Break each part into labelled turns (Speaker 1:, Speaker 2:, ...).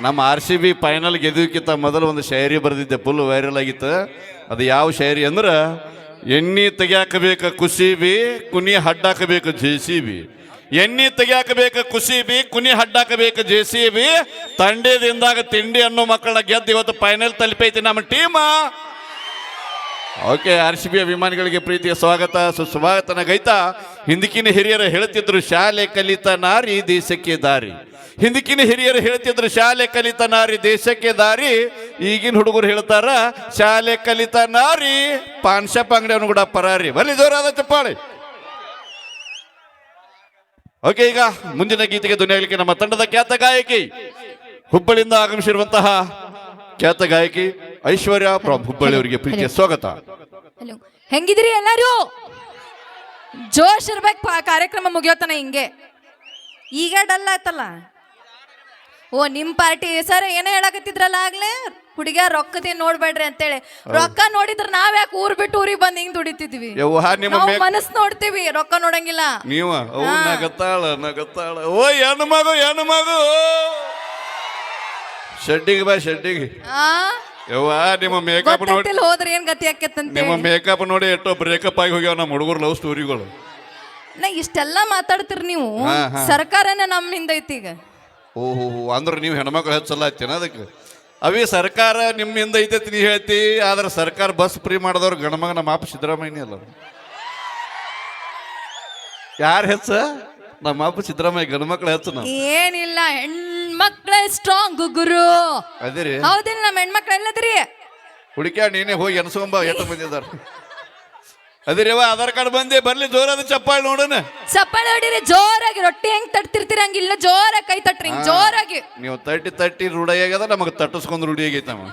Speaker 1: ನಮ್ಮ R C B final ಗೆದ್ದಕ್ಕಿಂತ ಮೊದಲು ಒಂದು ಶಾಯರಿ ಬರೆದಿದ್ದೆ ಫುಲ್ ವೈರಲ್ ಆಗಿತ್ತು. ಅದು ಯಾವ ಶಾಯರಿ ಅಂದ್ರೆ, ಎಣ್ಣೆ ತೆಗ್ಯಾಕಬೇಕ ಕುಸಿ ಬಿ, ಕುನಿ ಹಡ್ಡಾಕಬೇಕು ಜೆ ಸಿ ಬಿ. ಎಣ್ಣೆ ತೆಗ್ಯಾಕಬೇಕ ಕುಸಿ ಬಿ, ಕುನಿ ಹಡ್ಡಾಕಬೇಕು ಜೆ ಸಿ ಬಿ. ತಂಡದಿಂದಾಗ ತಿಂಡಿ ಅನ್ನೋ ಮಕ್ಕಳ ಗೆದ್ದು ಇವತ್ತು ಫೈನಲ್ ತಲುಪೈತಿ ನಮ್ಮ team. Okay, R C B ಅಭಿಮಾನಿಗಳಿಗೆ ಪ್ರೀತಿಯ ಸ್ವಾಗತ, ಸುಸ್ವಾಗತನ ಗೈತಾ. ಹಿಂದಿಕಿನ ಹಿರಿಯರು ಹೇಳ್ತಿದ್ರು ಶಾಲೆ ಕಲಿತ ನಾರಿ, ದೇಶಕ್ಕೆ ದಾರಿ. ಹಿಂದಕಿನ ಹಿರಿಯರು ಹೇಳ್ತಿದ್ರು ಶಾಲೆ ಕಲಿತ ನಾರಿ ದೇಶಕ್ಕೆ ದಾರಿ. ಈಗಿನ ಹುಡುಗರು ಹೇಳ್ತಾರ ಶಾಲೆ ಕಲಿತ ನಾರಿ ಪಾನ್ ಶಾಪ್ ಅಂಗಡಿಯವನು ಕೂಡ ಪರಾರಿ. ಬನ್ನಿ ಜೋರಾದ ಚಪ್ಪಾಳೆ. ಓಕೆ ಈಗ ಮುಂದಿನ ಗೀತೆಗೆ ಧ್ವನಿಯಾಗಲಿಕ್ಕೆ ನಮ್ಮ ತಂಡದ ಖ್ಯಾತ ಗಾಯಕಿ. ಹುಬ್ಬಳ್ಳಿಯಿಂದ ಆಗಮಿಸಿರುವಂತಹ ಖ್ಯಾತ ಗಾಯಕಿ ಐಶ್ವರ್ಯ ಫ್ರಮ್ ಹುಬ್ಬಳ್ಳಿ ಅವರಿಗೆ ಪ್ರೀತಿಯ ಸ್ವಾಗತ.
Speaker 2: ಹಲೋ. ಹೆಂಗಿದಿರಿ ಎಲ್ಲರೂ? ಜೋಶ್ ಇರ್ಬೇಕು ಕಾರ್ಯಕ್ರಮ ಮುಗಿಯೋತನ ಹಿಂಗೆ. ಈಗ ಡಲ್ ಆಯ್ತಲ್ಲ? ಓ ನಿಮ್ ಪಾರ್ಟಿ ಸರ್ ಏನೋ ಹೇಳಕತ್ತಿದ್ರಲ್ಲ ಆಗ್ಲೇ? ಹುಡುಗ ರೊಕ್ಕದೇ ನೋಡ್ಬೇಡ್ರಿ ಅಂತೇಳಿ. ರೊಕ್ಕ ನೋಡಿದ್ರ ನಾವ್ ಯಾಕೆ ಊರ್ ಬಿಟ್ಟು ಊರಿಗೆ ಬಂದ್ ಹಿಂಗ್ ದುಡಿತಿದ್ವಿ?
Speaker 1: ಯವ್ವ ನಿಮ್ಮ
Speaker 2: ನಾವು
Speaker 1: ಮೇ
Speaker 2: ಮನಸ್ ನೋಡ್ತೀವಿ ರೊಕ್ಕ ನೋಡಂಗಿಲ್ಲ.
Speaker 1: ನೀವ? ಓ ನಗತ್ತಾಳ ನಗತ್ತಾಳ ಓ ಹೆಣ್ಣು ಮಗು ಹೆಣ್ಣು ಮಗು! ಶೆಡ್ಡಿಗೆ ಬಾ ಶೆಡ್ಡಿಗೆ.
Speaker 2: ಆ?
Speaker 1: ಯವ್ವ ನಿಮ್ಮ ಮೇಕಪ್ ನೋಡಿ
Speaker 2: ಗೊತ್ತಿಲ್ಲ ಹೋದ್ರೆ ಏನ್ ಗತಿ ಆಕೇತಂತ
Speaker 1: ನಿಮ್ಮ ಮೇಕಪ್ ನೋಡಿ ಎಷ್ಟೋ ಬ್ರೇಕಪ್ ಆಗಿ ಹೋಗ್ಯಾವ ನಮ್ಮ ಹುಡುಗರು ಲವ್ ಸ್ಟೋರಿಗಳು
Speaker 2: ನಾ ಇಷ್ಟೆಲ್ಲ ಮಾತಾಡ್ತೀರಿ ನೀವು.
Speaker 1: ಹಾ, ಹಾ.
Speaker 2: ಸರ್ಕಾರನೇ ನಮ್ಮಿಂದ ಐತಿ ಈಗ.
Speaker 1: ಓಹೋ ಅಂದ್ರೆ ನೀವು ಹೆಣ್ಮಕ್ಳು ಹೆಚ್ಚಲ್ಲ ಹಚ್ಚೇನ ಅದಕ್ಕೆ? ಅವಿ ಸರ್ಕಾರ ನಿಮ್ಮಿಂದ ಐತೈತಿ ನೀ ಹೇಳ್ತಿ ಆದ್ರೆ ಸರ್ಕಾರ ಬಸ್ ಫ್ರೀ ಮಾಡಿದವ್ರು ಗಣಮಗ ನಮ್ಮ ಅಪ್ಪ ಸಿದ್ದರಾಮಯ್ಯ ಅಲ್ಲ ಯಾರು ಹೆಚ್ಚ? ನಮ್ಮ ಅಪ್ಪ ಸಿದ್ದರಾಮಯ್ಯ ಗಣಮಕ್ಳು ಹೆಚ್ಚು ನಾವು.
Speaker 2: ಏನಿಲ್ಲ ಹೆಣ್ಮಕ್ಳೇ ಸ್ಟ್ರಾಂಗ್ ಗುರು.
Speaker 1: ರೀ.
Speaker 2: ಹೌದಿಲ್ಲ ನಮ್ಮ ಹೆಣ್ಮಕ್ಳು ಎಲ್ಲದ್ರಿ
Speaker 1: ಹುಡುಕ್ಯಾಡ ನೀನೇ ಹೋಗಿ ಎನ್ಸ್ಕೊಂಬ ಎಷ್ಟು ಬಂದಿದ್ದಾರೆ. ಅದಿರಿವ ಆಧಾರ್ ಕಾರ್ಡ್ ಬಂದೆ ಬರ್ಲಿ ಜೋರಾದ ಚಪ್ಪಾಳಿ ನೋಡೋಣ.
Speaker 2: ಚಪ್ಪಾಳೆ ಹೊಡಿರಿ ಜೋರಾಗಿ ರೊಟ್ಟಿ ಹೆಂಗ್ ತಟ್ತಿರ್ತೀರ ಹಂಗಿಲ್ಲ ಜೋರಾಗಿ ಕೈ ತಟ್ರಿ ಹಿಂಗ್ ಜೋರಾಗಿ.
Speaker 1: ನೀವು ತಟ್ಟಿ ತಟ್ಟಿ ರೂಢಿಯಾಗ್ಯದ ನಮಗೆ ತಟ್ಟಿಸ್ಕೊಂಡು ರೂಢಿ ಆಗೈತೆ ನಮ್ಮ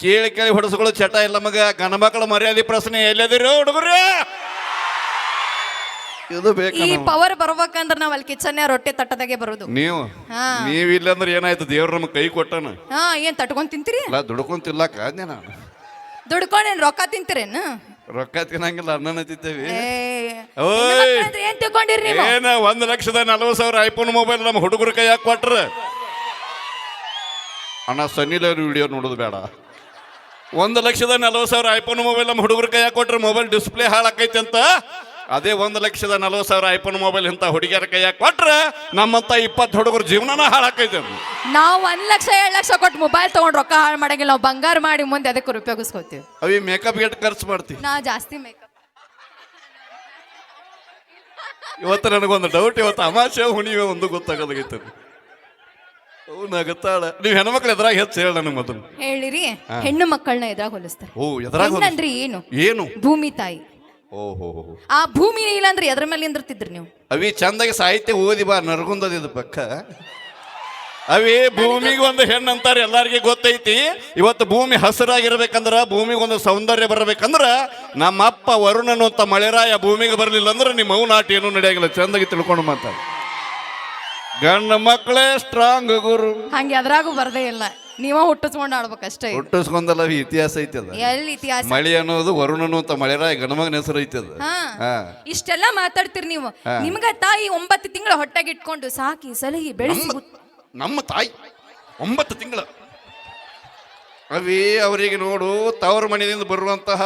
Speaker 1: ಕೇಳಿ ಕೇಳಿ ಹೊಡೆಸ್ಕೊಳ್ಳೋ ಚಟ ಇಲ್ಲ ಮಗ ಗಣ ಮಕ್ಕಳ ಮರ್ಯಾದೆ ಪ್ರಶ್ನೆ ಎಲ್ಲದಿರೋ ಹುಡುಗರು? ಇದು ಬೇಕು
Speaker 2: ಈ ಪವರ್ ಬರ್ಬೇಕಂದ್ರ ನಾವ್ ಅಲ್ಲಿ ಕಿಚನ್ ರೊಟ್ಟಿ ತಟ್ಟದಾಗೆ ಬರೋದು.
Speaker 1: ನೀವು
Speaker 2: ಹಾ.
Speaker 1: ನೀವಿಲ್ಲ ಅಂದ್ರೆ ಏನಾಯ್ತು? ದೇವ್ರ ನಮಗೆ ಕೈ ಕೊಟ್ಟನ.
Speaker 2: ಹಾ ಏನ್ ತಟ್ಕೊಂಡ್ ತಿಂತೀರಿ?
Speaker 1: ಅಲ್ಲ ದುಡ್ಕೊಂತಿಲ್ಲಕ್ಕ ಅದ್ನೇ ನಾನು.
Speaker 2: ದುಡ್ಕೊಂಡೇನ್ ರೊಕ್ಕ ತಿಂತೀರೇನು?
Speaker 1: ರೊಕ್ಕ ತಿನ್ನಂಗಿಲ್ಲ ಅನ್ನ ತಿಂತೇವಿ ಓಯ್.
Speaker 2: ಏನ್ ತಿಳ್ಕೊಂಡಿರಿ ನೀವು?
Speaker 1: ಏನ ಒಂದ್ ಲಕ್ಷದ ನಲವತ್ತು ಸಾವಿರ ಐಫೋನ್ ಮೊಬೈಲ್ ನಮ್ಮ ಹುಡುಗರ ಕೈಯಾಗ ಕೊಟ್ರ. ಅಣ್ಣ ಸನ್ನಿಲ ವಿಡಿಯೋ ನೋಡೋದು ಬೇಡ. ಒಂದು ಲಕ್ಷದ ನಲವತ್ತು ಸಾವಿರ ಐಫೋನ್ ಮೊಬೈಲ್ ನಮ್ಮ ಹುಡುಗರ ಕೈಯಾಗ ಕೊಟ್ರೆ ಮೊಬೈಲ್ ಡಿಸ್ಪ್ಲೇ ಹಾಳಾಕೈತಿ ಅಂತ. ಅದೇ ಒಂದು ಲಕ್ಷದ ನಲವತ್ತು ಸಾವಿರ ಐಫೋನ್ ಮೊಬೈಲ್ ಇಂಥ ಹುಡುಗಿಯರ ಕೈಯಾಗ ಕೊಟ್ರೆ ನಮ್ಮಂತ ಇಪ್ಪತ್ತು ಹುಡುಗರ ಜೀವನನ ಹಾಳಾಕೈತೆ.
Speaker 2: ನಾವು ಒಂದ್ ಲಕ್ಷ ಏಳು ಲಕ್ಷ ಕೊಟ್ಟು ಮೊಬೈಲ್ ತಗೊಂಡ್ ರೊಕ್ಕ ಹಾಳು ಮಾಡಂಗಿಲ್ಲ. ನಾವು ಬಂಗಾರ ಮಾಡಿ ಮುಂದೆ ಅದಕ್ಕೆ ಉಪಯೋಗಿಸ್ಕೋತೀವಿ.
Speaker 1: ಅವಿ ಮೇಕಪ್ ಗೆಟ್ ಖರ್ಚು ಮಾಡ್ತೀವಿ
Speaker 2: ನಾ ಜಾಸ್ತಿ ಮೇಕಪ್
Speaker 1: ಇವತ್ತು ನನಗೊಂದು ಡೌಟ್ ಇವತ್ತು ಅಮಾಶೆ ಹುಣಿವೆ ಒಂದು ಗೊತ್ತಾಗೋದಾಗೈತೆ. ಅವು ನಗತ್ತಾಳ. ನೀವು ಹೆಣ್ಮಕ್ಳು ಎದುರಾಗ ಹೆಚ್ಚು ಹೇಳ ನನಗೆ ಮೊದಲು.
Speaker 2: ಹೇಳಿರಿ ಹೆಣ್ಣು ಮಕ್ಕಳನ್ನ ಎದುರಾಗ ಹೋಲಿಸ್ತಾರೆ.
Speaker 1: ಓ ಎದುರಾಗ
Speaker 2: ಅಂದ್ರೆ ಏನು?
Speaker 1: ಏನು?
Speaker 2: ಭೂಮಿ ತಾಯಿ.
Speaker 1: ಓಹೋ.
Speaker 2: ಆ ಭೂಮಿ ಇಲ್ಲ ಅಂದ್ರೆ ಎದ್ರ ಮೇಲೆ ನಿಂದಿರ್ತಿದ್ರಿ ನೀವು?
Speaker 1: ಅವಿ ಚಂದಾಗಿ ಸಾಹಿತ್ಯ ಓದಿ ಬಾ ನರಗುಂದದ ಪಕ್ಕ. ಅವಿ ಭೂಮಿಗೆ ಒಂದು ಹೆಣ್ಣು ಅಂತಾರೆ ಎಲ್ಲರಿಗೆ ಗೊತ್ತೈತಿ. ಇವತ್ತು ಭೂಮಿ ಹಸಿರಾಗಿರ್ಬೇಕಂದ್ರ ಭೂಮಿಗೆ ಒಂದು ಸೌಂದರ್ಯ ಬರಬೇಕಂದ್ರ ನಮ್ಮ ಅಪ್ಪ ವರುಣನು ಅಂತ ಮಳೆರಾಯ ಭೂಮಿಗೆ ಬರಲಿಲ್ಲ ಅಂದ್ರೆ ನಿಮ್ಮ ಅವು ನಾಟಿ ಏನು ನಡೆಯಂಗಿಲ್ಲ. ಚಂದಾಗಿ ತಿಳ್ಕೊಂಡು ಮಾತಾಡ. ಗಂಡು ಮಕ್ಕಳೇ ಸ್ಟ್ರಾಂಗ್ ಗುರು.
Speaker 2: ಹಂಗೆ ಅದ್ರಾಗೂ ಬರದೇ ಇಲ್ಲ. ನೀವ ಹುಟ್ಟಿಸ್ಕೊಂಡು ಆಡ್ಬೇಕಷ್ಟೇ ಅಷ್ಟೇ
Speaker 1: ಹುಟ್ಟಿಸ್ಕೊಂಡಲ್ಲ ಇತಿಹಾಸ ಐತಿ ಅದ.
Speaker 2: ಎಲ್ಲಿ ಇತಿಹಾಸ?
Speaker 1: ಮಳಿ ಅನ್ನೋದು ವರುಣನು ಅಂತ ಮಳೆರಾಯ ಗಣಮಗನ ಹೆಸರು ಐತಿ ಅದು.
Speaker 2: ಹಾ.
Speaker 1: ಹಾ.
Speaker 2: ಇಷ್ಟೆಲ್ಲ ಮಾತಾಡ್ತೀರಿ ನೀವು. ನಿಮ್ಗ ತಾಯಿ ಒಂಬತ್ತು ತಿಂಗಳ ಹೊಟ್ಟೆಗೆ ಇಟ್ಕೊಂಡು ಸಾಕಿ ಸಲಹಿ ಬೆಳೆಸಿ
Speaker 1: ನಮ್ಮ ನಮ್ಮ ತಾಯಿ ಒಂಬತ್ತು ತಿಂಗಳ. ಅವಿ ಅವರಿಗೆ ನೋಡು ತವರ ಮನೆಯಿಂದ ಬರುವಂತಹ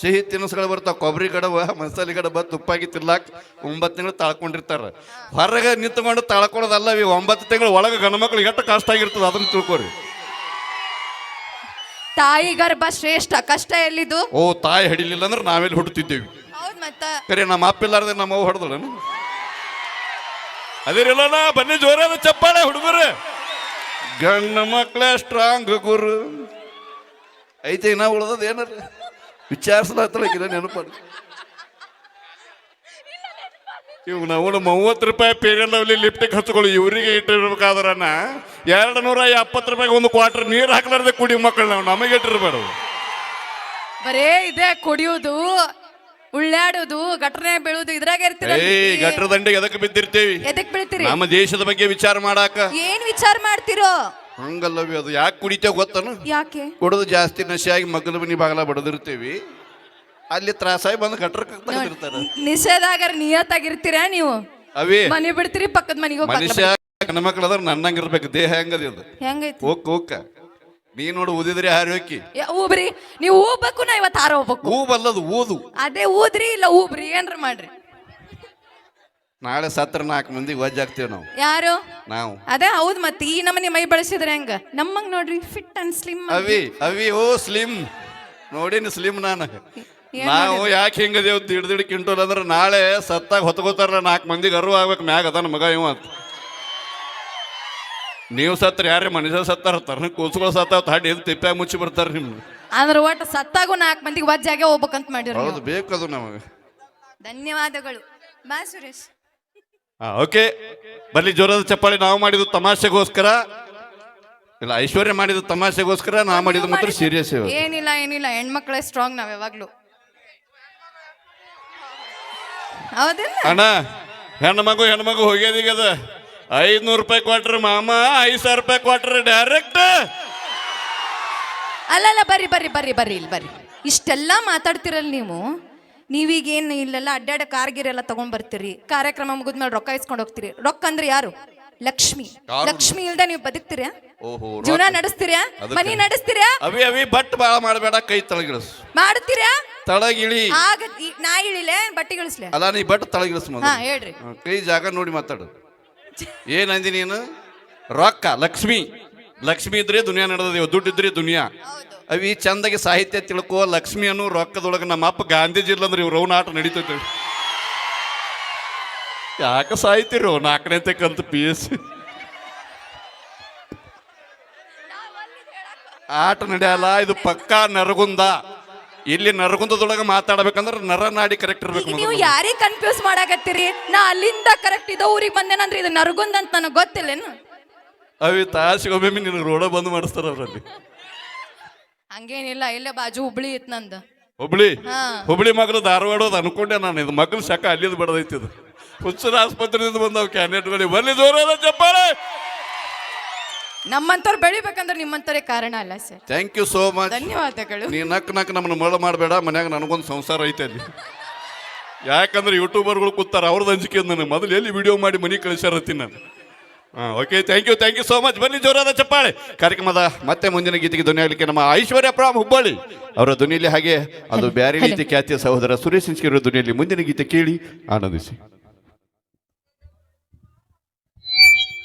Speaker 1: ಸಿಹಿ ತಿನಿಸುಗಳು ಬರ್ತಾವ ಕೊಬ್ಬರಿ ಗಡವ ಮಸಾಲೆ ಗಡಬ ತುಪ್ಪಾಗಿ ತಿನ್ಲಾಕ್ ಒಂಬತ್ತು ತಿಂಗಳು ತಾಳ್ಕೊಂಡಿರ್ತಾರ. ಹೊರಗೆ ನಿಂತ್ಕೊಂಡು ತಾಳ್ಕೊಳ್ಳೋದಲ್ಲ ಇವು ಒಂಬತ್ತು ತಿಂಗಳು ಒಳಗೆ ಗಂಡ್ಮಕ್ಳು ಎಷ್ಟು ಕಷ್ಟ ಆಗಿರ್ತದೆ ಅದನ್ನ ತಿಳ್ಕೊರಿ.
Speaker 2: ತಾಯಿ ಗರ್ಭ ಶ್ರೇಷ್ಠ ಕಷ್ಟ ಎಲ್ಲಿದು?
Speaker 1: ಓ ತಾಯಿ ಹಿಡಿಲಿಲ್ಲ ಅಂದ್ರೆ ನಾವೆಲ್ಲಿ ಹುಡ್ತಿದ್ದೇವೆ
Speaker 2: ಹೌದ್ ಮತ್ತ.
Speaker 1: ಕರೆ ನಮ್ಮ ಅಪ್ಪಿಲ್ಲಾರ್ದೆ ನಮ್ಮ ಅವ್ವ ಹೊಡೆದಳನು ಅದಿರಲ್ಲ ಬನ್ನಿ ಜೋರಾದ ಚಪ್ಪಾಳೆ ಹುಡುಗರು. ಗಂಡ ಮಕ್ಕಳೇ ಸ್ಟ್ರಾಂಗ್ ಗುರು. ಐತೆ ನಾ ಉಳ್ದದ ಏನಾರ? ವಿಚಾರಿಸ್ಲಾತಳಕಿರ ನೆನಪು ಇವ್ ನಾವು ಮೂವತ್ತು ರೂಪಾಯಿ ಪೇರಿಯಲ್ ಲವ್ಲಿ ಲಿಫ್ಟಿಗೆ ಹಚ್ಕೊಳ್ಳಿ ಇವರಿಗೆ ಇಟ್ಟಿರ್ಬೇಕಾದ್ರನ ಎರಡು ನೂರ ಎಪ್ಪತ್ತು ರೂಪಾಯಿಗೆ ಒಂದು ಕ್ವಾರ್ಟರ್ ನೀರು ಹಾಕ್ಲಾರ್ದೆ ಕುಡಿ ಮಕ್ಕಳು ನಾವು ನಮಗೆ ಇಟ್ಟಿರ್ಬೇಡ
Speaker 2: ಬರೇ ಇದೆ ಕುಡಿಯೋದು ಉಳ್ಳಾಡೋದು ಘಟನೆ ಬೀಳೋದು ಇದ್ರಾಗ ಇರ್ತೀರ
Speaker 1: ಏ ಗಟ್ರ ದಂಡಿಗೆ ಎದಕ್ಕೆ ಬಿದ್ದಿರ್ತೇವಿ?
Speaker 2: ಎದಕ್ ಬೀಳ್ತೀರಿ
Speaker 1: ನಮ್ಮ ದೇಶದ ಬಗ್ಗೆ ವಿಚಾರ ಮಾಡಾಕ.
Speaker 2: ಏನ್ ವಿಚಾರ ಮಾಡ್ತಿರೋ?
Speaker 1: ಹಂಗಲ್ಲವಿ ಅದು ಯಾಕೆ ಕುಡಿತೇವೆ ಗೊತ್ತನು?
Speaker 2: ಯಾಕೆ?
Speaker 1: ಕುಡಿದು ಜಾಸ್ತಿ ನಶೆಯಾಗಿ ಮಗಲು ಮನಿ ಬಾಗಲ ಬಡದಿರ್ತೀವಿ. ಅಲ್ಲಿ ತ್ರಾಸಾಗಿ ಬಂದು ತೆಗೆದಿರ್ತಾರೆ
Speaker 2: ನಿಷೇಧಾಗರ ನಿಯತ್ತಾಗಿರ್ತೀರಾ ನೀವು?
Speaker 1: ಅವೇ
Speaker 2: ಮನೆ ಬಿಡ್ತೀರಿ ಪಕ್ಕದ ಮನೆಗೆ
Speaker 1: ಮನುಷ್ಯ ಹೆಣ್ಮಕ್ಳು ಅದ್ರ ನನ್ನಂಗೆ ಇರ್ಬೇಕು ದೇಹ ಹೆಂಗದ ಇದು
Speaker 2: ಹೆಂಗೈತಿ?
Speaker 1: ಓಕ್ ಓಕ ನೀ ನೋಡು ಊದಿದ್ರೆ ಹಾರಿ
Speaker 2: ಊಬ್ರಿ ನೀವು ಊಬೇಕು ನಾ ಇವತ್ತು ಹಾರ ಹೋಗ್ಬೇಕು
Speaker 1: ಹೂ ಬಲ್ಲದು ಊದು.
Speaker 2: ಅದೇ ಊದ್ರಿ ಇಲ್ಲ ಊಬ್ರಿ ಏನ್ರ ಮಾಡ್ರಿ.
Speaker 1: ನಾಳೆ ಸತ್ರ ನಾಲ್ಕು ಮಂದಿಗೆ ವಜ್ ಆಗ್ತೀವಿ ನಾವು.
Speaker 2: ಯಾರು?
Speaker 1: ನಾವು.
Speaker 2: ಅದೇ ಹೌದ್ ಮತ್ತೆ ಈ ನಮ್ಮನೆ ಮೈ ಬಳಸಿದ್ರೆ ಹೆಂಗ? ನಮ್ಮಂಗ್ ನೋಡ್ರಿ ಫಿಟ್ ಅಂಡ್ ಸ್ಲಿಮ್
Speaker 1: ಅವಿ ಅವಿ ಓ ಸ್ಲಿಮ್ ನೋಡಿನಿ ಸ್ಲಿಮ್ ನಾನು. ನಾವು ಯಾಕೆ ಹಿಂಗದೇವ್ ದಿಡ್ ದಿಡ್ ಕಿಂಟೋಲ್ ಅಂದ್ರೆ ನಾಳೆ ಸತ್ತಾಗ ಹೊತ್ಕೋತಾರ ನಾಲ್ಕು ಮಂದಿಗೆ ಅರು ಆಗ್ಬೇಕು ಮ್ಯಾಗ ಅದನ್ನ ಮಗ ಇವ ಅಂತ. ನೀವು ಸತ್ರ ಯಾರೇ ಮನುಷ್ಯ ಸತ್ತಾರ ತರ್ನ ಕೂಸ್ಗಳು ಸತ್ತಾವ ತಾಡಿ ಮುಚ್ಚಿ ಬರ್ತಾರ ನಿಮ್ಮ
Speaker 2: ಅಂದ್ರೆ ಒಟ್ಟು ಸತ್ತಾಗೂ ನಾಲ್ಕು ಮಂದಿಗೆ ವಜ್ಜಾಗೆ ಹೋಗ್ಬೇಕಂತ ಮಾಡಿರೋ
Speaker 1: ಹೌದು ಬೇಕದು ನಮಗೆ.
Speaker 2: ಧನ್ಯವಾದಗಳು. ಬಾ ಸುರೇಶ್.
Speaker 1: ಓಕೆ. ಬರ್ಲಿ ಜೋರದ ಚಪ್ಪಾಳಿ. ನಾವು ಮಾಡಿದ್ದು ತಮಾಷೆಗೋಸ್ಕರ. ಇಲ್ಲ ಐಶ್ವರ್ಯ ಮಾಡಿದ್ದು ತಮಾಷೆಗೋಸ್ಕರ ನಾ ಮಾಡಿದ್ದು ಮಾತ್ರ ಸೀರಿಯಸ್
Speaker 2: ಏನಿಲ್ಲ ಏನಿಲ್ಲ. ಹೆಣ್ಮಕ್ಳೇ ಸ್ಟ್ರಾಂಗ್ ನಾವ್ ಯಾವಾಗ್ಲೂ. ಹೌದಿಲ್ಲ?
Speaker 1: ಅಣ್ಣ ಹೆಣ್ಣು ಮಗು ಹೋಗ್ಯದ ಈಗ ಹೋಗ್ಯದೀಗದ. ಐದ್ನೂರು ರೂಪಾಯಿ ಕ್ವಾಟ್ರ್ ಮಾಮ ಐದ್ ಸಾವಿರ ರೂಪಾಯಿ ಕ್ವಾಟ್ರ್ ಡೈರೆಕ್ಟ್
Speaker 2: ಅಲ್ಲಲ್ಲ ಬರ್ರಿ ಬರ್ರಿ ಬರ್ರಿ ಬರ್ರಿ ಇಲ್ಲಿ ಬರ್ರಿ. ಇಷ್ಟೆಲ್ಲ ಮಾತಾಡ್ತಿರಲ್ಲ ನೀವು. ನೀವೀಗೇನು ಇಲ್ಲೆಲ್ಲ ಅಡ್ಡಾಡ ಕಾರ್ಗಿರೆಲ್ಲ ತಗೊಂಡ್ ಬರ್ತೀರಿ ಕಾರ್ಯಕ್ರಮ ಮುಗಿದ್ಮೇಲೆ ರೊಕ್ಕ ಇಸ್ಕೊಂಡು ಹೋಗ್ತೀರಿ. ರೊಕ್ಕ ಅಂದ್ರೆ ಯಾರು? ಲಕ್ಷ್ಮಿ. ಲಕ್ಷ್ಮಿ ಇಲ್ದ ನೀವು ಬದುಕ್ತೀರಾ?
Speaker 1: ಓಹೋ
Speaker 2: ಜೀವನ ನಡೆಸ್ತೀರಾ? ಮನಿ ನಡೆಸ್ತೀರಾ?
Speaker 1: ಅವಿ ಅವಿ ಬಟ್ ಬಾಳ ಮಾಡಬೇಡ ಕೈ ತಳಗಿಳಿಸ್.
Speaker 2: ಮಾಡ್ತೀರಾ?
Speaker 1: ತಳಗಿಳಿ.
Speaker 2: ಆಗ ಈ- ನಾ ಇಳಿಲೆ ಬಟ್ಟೆ ಇಳಿಸ್ಲೆ?
Speaker 1: ಅಲ್ಲ ನೀ ಬಟ್ ತಳಗಿಳಿಸ್ ಮೊದಲು.
Speaker 2: ಹೇಳ್ರಿ.
Speaker 1: ಕೈ ಜಾಗ ನೋಡಿ ಮಾತಾಡು. ಏನಂದಿ ನೀನು? ರೊಕ್ಕ ಲಕ್ಷ್ಮಿ. ಲಕ್ಷ್ಮಿ ಇದ್ರೆ ದುನಿಯಾ ನಡೆದೇವು ದುಡ್ಡು ಇದ್ರೆ ದುನಿಯಾ ಅವಿ ಚಂದಾಗಿ ಸಾಹಿತ್ಯ ತಿಳ್ಕೋ ಲಕ್ಷ್ಮಿಯನ್ನು ರೊಕ್ಕದೊಳಗೆ ನಮ್ಮ ಅಪ್ಪ ಗಾಂಧೀಜಿ ಇಲ್ಲ ಅಂದ್ರೆ ಇವ್ರು ರೌನಾಟ ನಡೀತೈತೆ ಯಾಕೆ ಸಾಹಿತ್ಯರು ನಾಲ್ಕನೇ ತಕ್ಕಂತ ಪಿ ಎಸ್ ಆಟ ನಡೆಯಲ್ಲ ಇದು ಪಕ್ಕಾ ನರಗುಂದ. ಇಲ್ಲಿ ನರಗುಂದದೊಳಗೆ ಮಾತಾಡ್ಬೇಕಂದ್ರೆ ನರನಾಡಿ ಕರೆಕ್ಟ್ ಇರ್ಬೇಕು
Speaker 2: ನೀವು. ಯಾರಿಗೆ ಕನ್ಫ್ಯೂಸ್ ಮಾಡಾಕತ್ತೀರಿ? ನಾ ಅಲ್ಲಿಂದ ಕರೆಕ್ಟ್ ಇದ ಊರಿಗೆ ಬಂದೇನಂದ್ರೆ ಇದು ನರಗುಂದ ಅಂತ ನನಗೆ ಗೊತ್ತಿಲ್ಲೇನು?
Speaker 1: ಅವಿ ತಾಸಿಗೊಮ್ಮೆ ನಿನಗೆ ರೋಡ ಬಂದ್ ಮಾಡಿಸ್ತಾರ ಅವರಲ್ಲಿ.
Speaker 2: ಹಂಗೇನಿಲ್ಲ ಇಲ್ಲೇ ಬಾಜು ಹುಬ್ಳಿ ಇತ್ತು ನಂದು.
Speaker 1: ಹುಬ್ಳಿ. ಹುಬ್ಳಿ ಮಗಳು ಧಾರವಾಡ ಅನ್ಕೊಂಡೆ ನಾನು ಇದು ಮಗಳು ಶಕ ಅಲ್ಲಿದ್ ಬಡದೈತಿ ಇದು. ಹುಚ್ಚರ ಆಸ್ಪತ್ರೆಯಿಂದ ಬಂದವು ಕ್ಯಾಂಡಿಡೇಟ್ಗಳಿಗೆ ಬರ್ಲಿ ಜೋರಾದ ಚಪ್ಪಾಳೆ!
Speaker 2: ನಮ್ಮಂತವ್ರು ಬೆಳಿಬೇಕಂದ್ರೆ ನಿಮ್ಮಂತವ್ರೆ ಕಾರಣ ಅಲ್ಲ sir.
Speaker 1: Thank you so much
Speaker 2: ಧನ್ಯವಾದಗಳು.
Speaker 1: ನೀ ನಕ್ ನಕ್ ನಮ್ಮನ್ನ ಮಳ ಮಾಡಬೇಡ ಮನ್ಯಾಗ ನನಗೊಂದು ಸಂಸಾರ ಐತೆ ಅಲ್ಲಿ. ಯಾಕಂದ್ರೆ ಯೂಟ್ಯೂಬರ್ಗಳು ಕೂತಾರ ಅವ್ರದ್ದು ಅಂಜಿಕೆ ನನಗೆ. ಮೊದಲು ಎಲ್ಲಿ ವಿಡಿಯೋ ಮಾಡಿ ಮನೆ ಕಳಿಸ್ಯಾರತ್ತೀನಿ ನಾನು. ಹಾಂ okay thank you thank you so much ಬನ್ನಿ ಜೋರಾದ ಚಪ್ಪಾಳೆ. ಕಾರ್ಯಕ್ರಮದ ಮತ್ತೆ ಮುಂದಿನ ಗೀತೆಗೆ ಧ್ವನಿ ಆಗಲಿಕ್ಕೆ ನಮ್ಮ ಐಶ್ವರ್ಯ ಪ್ರಾಮ್ ಹುಬ್ಬಳ್ಳಿ ಅವರ ಧ್ವನಿಯಲ್ಲಿ ಹಾಗೆ ಅದು ಬ್ಯಾರೆ ರೀತಿ ಖ್ಯಾತಿಯ ಸಹೋದರ ಸುರೇಶ್ ಸಿಂಗ್ಸ್ಕಿಯವರ ಧ್ವನಿಯಲ್ಲಿ ಮುಂದಿನ ಗೀತೆ ಕೇಳಿ ಆನಂದಿಸಿ.